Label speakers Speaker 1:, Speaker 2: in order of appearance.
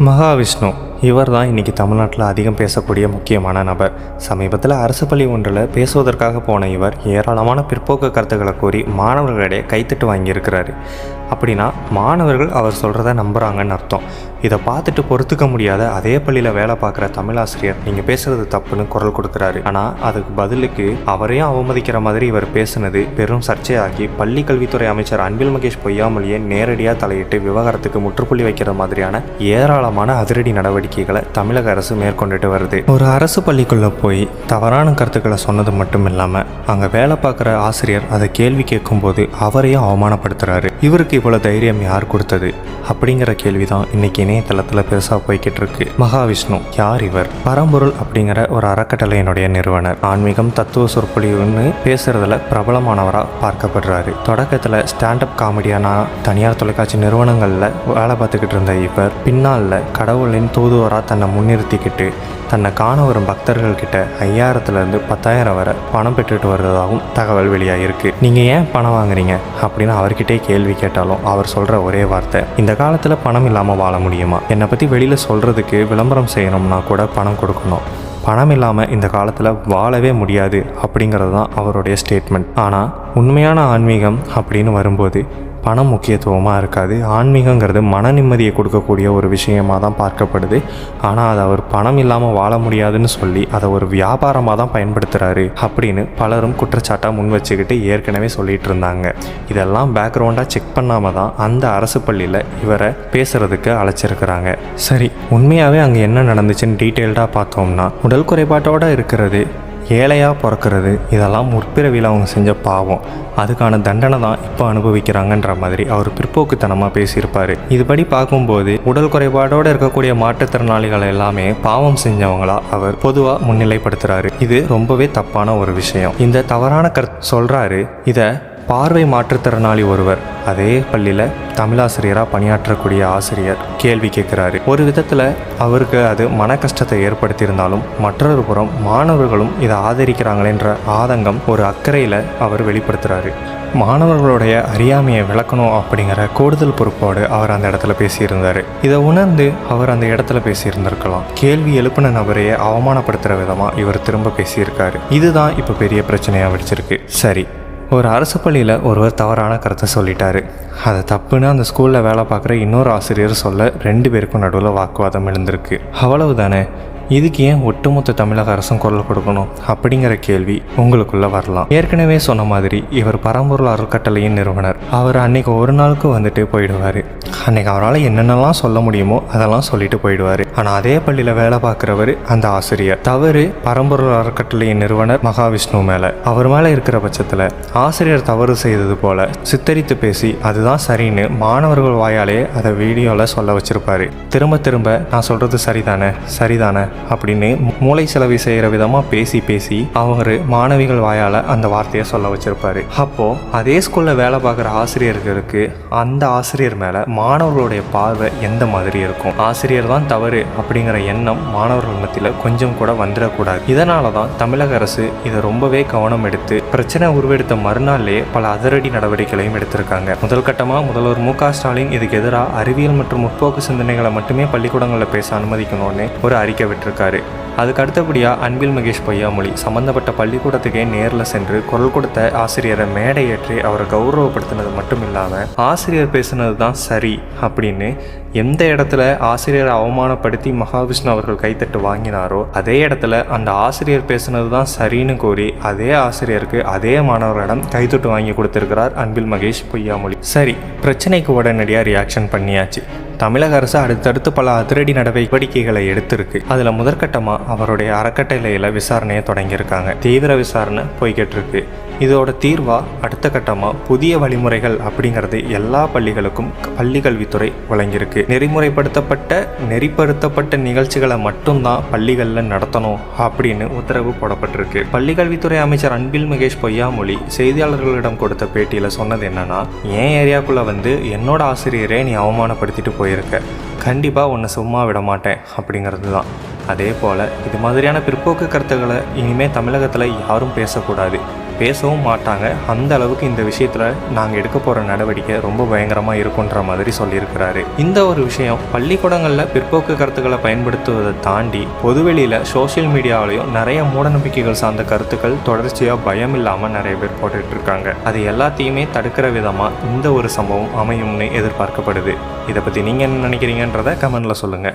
Speaker 1: மகாவிஷ்ணு இவர் தான் இன்றைக்கி தமிழ்நாட்டில் அதிகம் பேசக்கூடிய முக்கியமான நபர். சமீபத்தில் அரசு பள்ளி ஒன்றில் பேசுவதற்காக போன இவர் ஏராளமான பிற்போக்கு கருத்துக்களை கூறி மாணவர்களிடையே கைத்தட்டு வாங்கியிருக்கிறார். அப்படின்னா மாணவர்கள் அவர் சொல்கிறத நம்புகிறாங்கன்னு அர்த்தம். இதை பார்த்துட்டு பொறுத்துக்க முடியாத அதே பள்ளியில் வேலை பார்க்குற தமிழாசிரியர் நீங்கள் பேசுகிறது தப்புன்னு குரல் கொடுக்குறாரு. ஆனால் அதுக்கு பதிலுக்கு அவரையும் அவமதிக்கிற மாதிரி இவர் பேசுனது பெரும் சர்ச்சையாகி பள்ளி கல்வித்துறை அமைச்சர் அன்பில் மகேஷ் பொய்யாமொழியை நேரடியாக தலையிட்டு விவகாரத்துக்கு முற்றுப்புள்ளி வைக்கிற மாதிரியான ஏராளமான அதிரடி நடவடிக்கைகளை தமிழக அரசு மேற்கொண்டுட்டு வருது. ஒரு அரசு பள்ளிக்குள்ளே போய் தவறான கருத்துக்களை சொன்னது மட்டும் இல்லாமல் அங்கே வேலை பார்க்குற ஆசிரியர் அதை கேள்வி கேட்கும்போது அவரையும் அவமானப்படுத்துகிறாரு இவருக்கு இவ்வளோ தைரியம் யார் கொடுத்தது? அப்படிங்கிற கேள்வி தான் இன்னைக்கு இணையதளத்தில் பெருசாக போய்கிட்டு இருக்கு மகாவிஷ்ணு யார் இவர்? பரம்பொருள் அப்படிங்கிற ஒரு அறக்கட்டளையினுடைய நிறுவனர். ஆன்மீகம் தத்துவ சொற்பொழிவுன்னு பேசுறதுல பிரபலமானவராக பார்க்கப்படுறாரு. தொடக்கத்தில் ஸ்டாண்டப் காமெடியானா தனியார் தொலைக்காட்சி நிறுவனங்களில் வேலை பார்த்துக்கிட்டு இருந்த இவர் பின்னாளில் கடவுளின் தூதுவராக தன்னை முன்னிறுத்திக்கிட்டு தன்னை காண வரும் பக்தர்கள் கிட்ட ஐயாயிரத்துலேருந்து பத்தாயிரம் வரை பணம் பெற்றுட்டு வர்றதாகவும் தகவல் வெளியாகிருக்கு நீங்கள் ஏன் பணம் வாங்குறீங்க? அப்படின்னு அவர்கிட்டே கேள்வி கேட்டாலும் அவர் சொல்கிற ஒரே வார்த்தை இந்த காலத்தில் பணம் இல்லாமல் வாழ முடியுமா? என்னை பற்றி வெளியில் சொல்கிறதுக்கு விளம்பரம் செய்யணும்னா கூட பணம் கொடுக்கணும். பணம் இல்லாமல் இந்த காலத்தில் வாழவே முடியாது அப்படிங்கிறது தான் அவருடைய ஸ்டேட்மெண்ட் ஆனால் உண்மையான ஆன்மீகம் அப்படின்னு வரும்போது பணம் முக்கியத்துவமாக இருக்காது. ஆன்மீகங்கிறது மன நிம்மதியை கொடுக்கக்கூடிய ஒரு விஷயமாக தான் பார்க்கப்படுது. ஆனால் அதை அவர் பணம் இல்லாமல் வாழ முடியாதுன்னு சொல்லி அதை ஒரு வியாபாரமாக தான் பயன்படுத்துகிறாரு அப்படின்னு பலரும் குற்றச்சாட்டாக முன் வச்சுக்கிட்டு ஏற்கனவே சொல்லிட்டு இருந்தாங்க. இதெல்லாம் பேக்ரவுண்டாக செக் பண்ணாமல் தான் அந்த அரசு பள்ளியில் இவரை பேசுகிறதுக்கு அழைச்சிருக்கிறாங்க. சரி உண்மையாகவே அங்கே என்ன நடந்துச்சுன்னு டீட்டெயில்டாக பார்த்தோம்னா உடல் குறைபாட்டோடு இருக்கிறது ஏழையாக பிறக்கிறது இதெல்லாம் முற்பிறவியில் அவங்க செஞ்ச பாவம். அதுக்கான தண்டனை தான் இப்போ அனுபவிக்கிறாங்கன்ற மாதிரி அவர் பிற்போக்குத்தனமாக பேசியிருப்பார். இதுபடி பார்க்கும்போது உடல் குறைபாடோடு இருக்கக்கூடிய மாற்றுத்திறனாளிகள் எல்லாமே பாவம் செஞ்சவங்களா அவர் பொதுவாக முன்னிலைப்படுத்துகிறாரு இது ரொம்பவே தப்பான ஒரு விஷயம். இந்த தவறான கருத்து சொல்கிறாரு இதை பார்வை மாற்றுத்திறனாளி ஒருவர். அதே பள்ளியில் தமிழாசிரியராக பணியாற்றக்கூடிய ஆசிரியர் கேள்வி கேட்குறாரு. ஒரு விதத்தில் அவருக்கு அது மன கஷ்டத்தை ஏற்படுத்தியிருந்தாலும் மற்றொரு புறம் மாணவர்களும் இதை ஆதரிக்கிறாங்களேன்ற ஆதங்கம் ஒரு அக்கறையில் அவர் வெளிப்படுத்துகிறாரு மாணவர்களுடைய அறியாமையை விளக்கணும் அப்படிங்கிற கூடுதல் பொறுப்போடு அவர் அந்த இடத்துல பேசியிருந்தார். இதை உணர்ந்து அவர் அந்த இடத்துல பேசியிருந்திருக்கலாம். கேள்வி எழுப்பின நபரையே அவமானப்படுத்துகிற விதமாக இவர் திரும்ப பேசியிருக்காரு. இதுதான் இப்போ பெரிய பிரச்சனையாக வெடிச்சிருக்கு சரி. ஒரு அரசு பள்ளியில் ஒருவர் தவறான கருத்தை சொல்லிட்டாரு. அதை தப்புன்னு அந்த ஸ்கூலில் வேலை பார்க்குற இன்னொரு ஆசிரியர் சொல்ல ரெண்டு பேருக்கும் நடுவில் வாக்குவாதம் எழுந்திருக்கு. அவ்வளவு தானே இதுக்கு ஏன் ஒட்டுமொத்த தமிழக அரசும் குரல் கொடுக்கணும்? அப்படிங்கிற கேள்வி உங்களுக்குள்ள வரலாம். ஏற்கனவே சொன்ன மாதிரி இவர் பரம்பொருள் அறக்கட்டளையின் நிறுவனர். அவர் அன்னைக்கு ஒரு நாளுக்கு வந்துட்டு போயிடுவார். அன்னைக்கு அவரால் என்னென்னலாம் சொல்ல முடியுமோ அதெல்லாம் சொல்லிட்டு போயிடுவார். ஆனால் அதே பள்ளியில் வேலை பார்க்குறவர் அந்த ஆசிரியர். தவறு பரம்பொருள் அறக்கட்டளையின் நிறுவனர் மகாவிஷ்ணு மேலே. அவர் மேலே இருக்கிற பட்சத்தில் ஆசிரியர் தவறு செய்தது போல சித்தரித்து பேசி அதுதான் சரின்னு மாணவர்கள் வாயாலே அதை வீடியோவில் சொல்ல வச்சிருப்பாரு. திரும்ப திரும்ப நான் சொல்கிறது சரிதானே? சரிதானே? அப்படின்னு மூளை செலவு செய்கிற விதமாக பேசி பேசி அவர் மாணவிகள் வாயால் அந்த வார்த்தையை சொல்ல வச்சிருப்பாரு. அப்போது அதே ஸ்கூலில் வேலை பார்க்குற ஆசிரியர்களுக்கு அந்த ஆசிரியர் மேலே மா மாணவர்களுடைய பார்வை எந்த மாதிரி இருக்கும்? ஆசிரியர் தான் தவறு அப்படிங்கிற எண்ணம் மாணவர்கள் மத்தியில் கொஞ்சம் கூட வந்துடக்கூடாது. இதனால தான் தமிழக அரசு இதை ரொம்பவே கவனம் எடுத்து பிரச்சனை உருவெடுத்த மறுநாள்லேயே பல அதிரடி நடவடிக்கைகளையும் எடுத்திருக்காங்க. முதல் கட்டமாக முதல்வர் மு க ஸ்டாலின் இதுக்கு எதிராக அறிவியல் மற்றும் முற்போக்கு சிந்தனைகளை மட்டுமே பள்ளிக்கூடங்களில் பேச அனுமதிக்கணும்னு ஒரு அறிக்கை விட்டுருக்காரு. அதுக்கு அடுத்தபடியாக அன்பில் மகேஷ் பொய்யாமொழி. சம்மந்தப்பட்ட பள்ளிக்கூடத்துக்கே நேரில் சென்று குரல் கொடுத்த ஆசிரியரை மேடையேற்றி அவரை கௌரவப்படுத்தினது மட்டும் இல்லாமல் ஆசிரியர் பேசுனது தான் சரி அப்படின்னு எந்த இடத்துல ஆசிரியரை அவமானப்படுத்தி மகாவிஷ்ணு அவர்கள் கைத்தட்டு வாங்கினாரோ அதே இடத்துல அந்த ஆசிரியர் பேசுனது தான் சரின்னு கூறி அதே ஆசிரியருக்கு அதே மாணவர்களிடம் கைத்தட்டு வாங்கி கொடுத்திருக்கிறார் அன்பில் மகேஷ் பொய்யாமொழி. சரி பிரச்சனைக்கு உடனடியாக ரியாக்ஷன் பண்ணியாச்சு. தமிழக அரசு அடுத்தடுத்து பல அதிரடி நடவடிக்கைகளை எடுத்திருக்கு. அதில் முதற்கட்டமாக அவருடைய அறக்கட்டளையில் விசாரணையை தொடங்கியிருக்காங்க. தீவிர விசாரணை போய்கிட்டு இருக்கு. இதோட தீர்வா அடுத்த கட்டமாக புதிய வழிமுறைகள் அப்படிங்கிறது எல்லா பள்ளிகளுக்கும் பள்ளி கல்வித்துறை வழங்கியிருக்கு. நெறிமுறைப்படுத்தப்பட்ட நெறிப்படுத்தப்பட்ட நிகழ்ச்சிகளை மட்டும்தான் பள்ளிகளில் நடத்தணும் அப்படின்னு உத்தரவு போடப்பட்டிருக்கு. பள்ளி கல்வித்துறை அமைச்சர் அன்பில் மகேஷ் பொய்யாமொழி செய்தியாளர்களிடம் கொடுத்த பேட்டியில் சொன்னது என்னன்னா என் ஏரியாக்குள்ளே வந்து என்னோட ஆசிரியரே நீ அவமானப்படுத்திட்டு போயிருக்க. கண்டிப்பாக உன்னை சும்மா விட மாட்டேன். அப்படிங்கிறது தான். அதே போல் இது மாதிரியான பிற்போக்கு கருத்துக்களை இனிமேல் தமிழகத்தில் யாரும் பேசக்கூடாது. பேசவும் மாட்டாங்க. அந்த அளவுக்கு இந்த விஷயத்தில் நாங்கள் எடுக்க போகிற நடவடிக்கை ரொம்ப பயங்கரமாக இருக்குன்ற மாதிரி சொல்லியிருக்கிறாரு. இந்த ஒரு விஷயம் பள்ளிக்கூடங்களில் பிற்போக்கு கருத்துக்களை பயன்படுத்துவதை தாண்டி பொதுவெளியில் சோஷியல் மீடியாவிலையும் நிறைய மூடநம்பிக்கைகள் சார்ந்த கருத்துக்கள் தொடர்ச்சியாக பயம் இல்லாமல் நிறைய பேர் போட்டுட்டு இருக்காங்க அது எல்லாத்தையுமே தடுக்கிற விதமாக இந்த ஒரு சம்பவம் அமையும்னு எதிர்பார்க்கப்படுது. இதை பற்றி நீங்கள் என்ன நினைக்கிறீங்கன்றத கமெண்டில் சொல்லுங்கள்